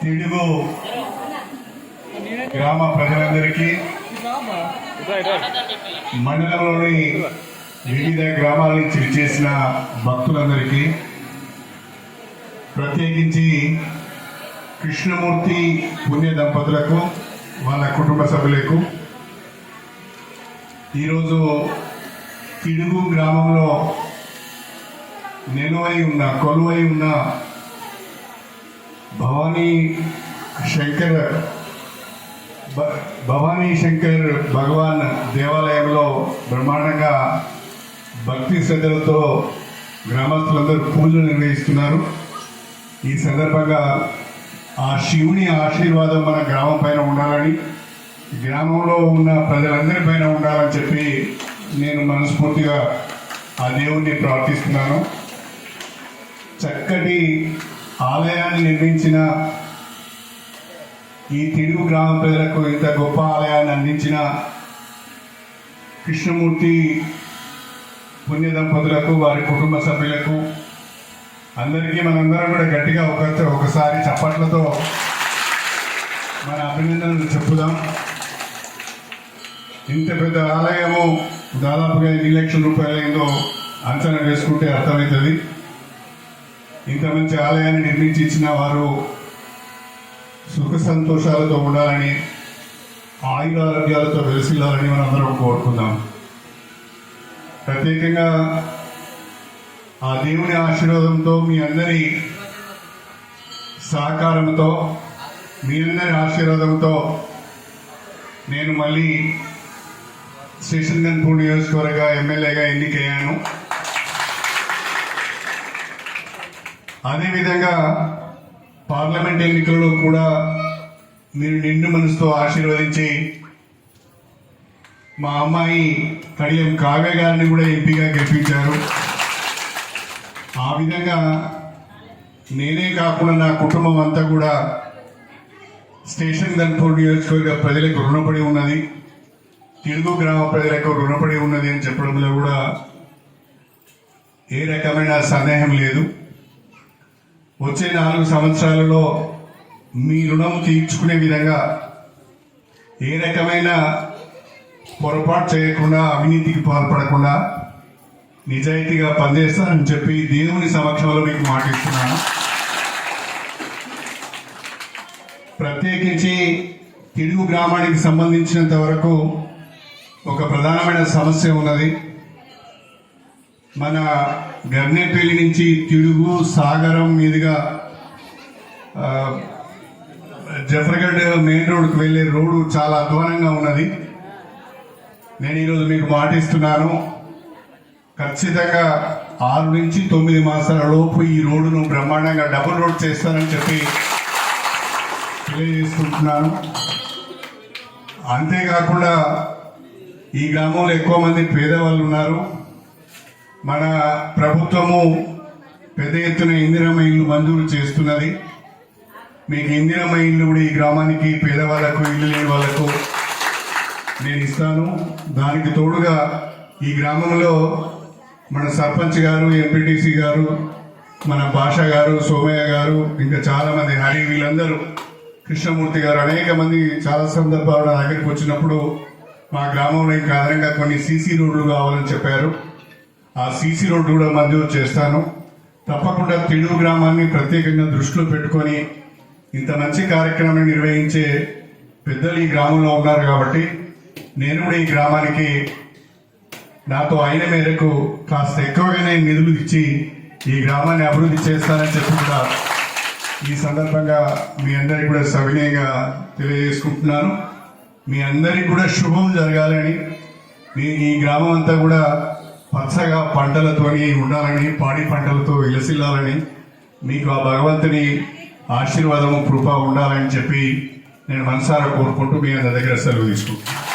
తిడుగు. గ్రామ ప్రజలందరికీ మండలంలోని వివిధ గ్రామాల నుంచి చేసిన భక్తులందరికీ ప్రత్యేకించి కృష్ణమూర్తి పుణ్య దంపతులకు వాళ్ళ కుటుంబ సభ్యులకు ఈరోజు తిడుగు గ్రామంలో నిలువై ఉన్న కొలువై ఉన్న భవానీ శంకర్ భ- భవానీ శంకర్ భగవాన్ దేవాలయంలో బ్రహ్మాండంగా భక్తి శ్రద్ధలతో గ్రామస్తులందరూ పూజలు నిర్వహిస్తున్నారు. ఈ సందర్భంగా ఆ శివుని ఆశీర్వాదం మన గ్రామం పైన ఉండాలని గ్రామంలో ఉన్న ప్రజలందరి పైన ఉండాలని చెప్పి నేను మనస్ఫూర్తిగా ఆ దేవుణ్ణి ప్రార్థిస్తున్నాను. చక్కటి ఆలయాన్ని నిర్మించిన ఈ తెలుగు గ్రామ ప్రజలకు ఇంత గొప్ప ఆలయాన్ని అందించిన కృష్ణమూర్తి పుణ్య దంపతులకు వారి కుటుంబ సభ్యులకు అందరికీ మనందరం కూడా గట్టిగా ఒక ఒకసారి చప్పట్లతో మన అభినందనలు చెప్పుదాం. ఇంత పెద్ద ఆలయము దాదాపుగా ఎన్ని లక్షల రూపాయలు ఏందో అంచనా వేసుకుంటే అర్థమవుతుంది. ఇంత మంచి ఆలయాన్ని నిర్మించి ఇచ్చిన వారు సుఖ సంతోషాలతో ఉండాలని ఆయురారోగ్యాలతో వెలిసిల్లాలని మనం అందరం కోరుకుందాం. ప్రత్యేకంగా ఆ దేవుని ఆశీర్వాదంతో మీ అందరి సహకారంతో మీ అందరి ఆశీర్వాదంతో నేను మళ్ళీ స్టేషన్ గన్పూర్ నియోజకవర్గ ఎమ్మెల్యేగా ఎన్నికయ్యాను. అదేవిధంగా పార్లమెంట్ ఎన్నికల్లో కూడా మీరు నిండు మనసుతో ఆశీర్వదించి మా అమ్మాయి కడియం కావ్య గారిని కూడా ఎంపీగా గెలిపించారు. ఆ విధంగా నేనే కాకుండా నా కుటుంబం అంతా కూడా స్టేషన్ గన్పూర్ నియోజకవర్గ ప్రజలకు రుణపడి ఉన్నది. తెలుగు గ్రామ ప్రజలకు రుణపడి ఉన్నది అని చెప్పడంలో కూడా ఏ రకమైన సందేహం లేదు. వచ్చే నాలుగు సంవత్సరాలలో మీ రుణం తీర్చుకునే విధంగా ఏ రకమైన పొరపాటు చేయకుండా అవినీతికి పాల్పడకుండా నిజాయితీగా పనిచేస్తానని చెప్పి దేవుని సమక్షంలో మీకు మాటిస్తున్నాను. ప్రత్యేకించి తెలుగు గ్రామానికి సంబంధించినంత వరకు ఒక ప్రధానమైన సమస్య ఉన్నది. మన గర్నేపల్లి నుంచి తిరుగు సాగరం మీదుగా జఫర్గఢ్ మెయిన్ రోడ్కి వెళ్ళే రోడ్డు చాలా అధ్వానంగా ఉన్నది. నేను ఈరోజు మీకు మాటిస్తున్నాను ఖచ్చితంగా ఆరు నుంచి తొమ్మిది మాసాల లోపు ఈ రోడ్డును బ్రహ్మాండంగా డబుల్ రోడ్ చేస్తానని చెప్పి తెలియజేసుకుంటున్నాను. అంతేకాకుండా ఈ గ్రామంలో ఎక్కువ మంది పేదవాళ్ళు ఉన్నారు. మన ప్రభుత్వము పెద్ద ఎత్తున ఇందిరమ్మ ఇల్లు మంజూరు చేస్తున్నది. మీకు ఇందిరమ్మ ఇల్లు కూడా ఈ గ్రామానికి పేదవాళ్ళకు ఇల్లు లేని వాళ్ళకు నేను ఇస్తాను. దానికి తోడుగా ఈ గ్రామంలో మన సర్పంచ్ గారు ఎంపీటీసీ గారు మన భాష గారు సోమయ్య గారు ఇంకా చాలామంది హరి వీళ్ళందరూ కృష్ణమూర్తి గారు అనేక మంది చాలా సందర్భాలు నా దగ్గరికి వచ్చినప్పుడు మా గ్రామంలో ఇంకా అదనంగా కొన్ని సీసీ రోడ్లు కావాలని చెప్పారు. ఆ సీసీ రోడ్డు కూడా మంజూరు చేస్తాను. తప్పకుండా తిడుగు గ్రామాన్ని ప్రత్యేకంగా దృష్టిలో పెట్టుకొని ఇంత మంచి కార్యక్రమాన్ని నిర్వహించే పెద్దలు ఈ గ్రామంలో ఉన్నారు కాబట్టి నేను కూడా ఈ గ్రామానికి నాతో అయిన మేరకు కాస్త ఎక్కువగానే నిధులు ఇచ్చి ఈ గ్రామాన్ని అభివృద్ధి చేస్తానని చెప్పి కూడా ఈ సందర్భంగా మీ అందరికీ కూడా సవినయంగా తెలియజేసుకుంటున్నాను. మీ అందరికీ కూడా శుభం జరగాలని మీ ఈ గ్రామం అంతా కూడా పచ్చగా పంటలతోని ఉండాలని పాడి పంటలతో విలసిల్లాలని మీకు ఆ భగవంతుని ఆశీర్వాదము కృప ఉండాలని చెప్పి నేను మనసారా కోరుకుంటూ మీ అందరి దగ్గర సెలవు తీసుకుంటాను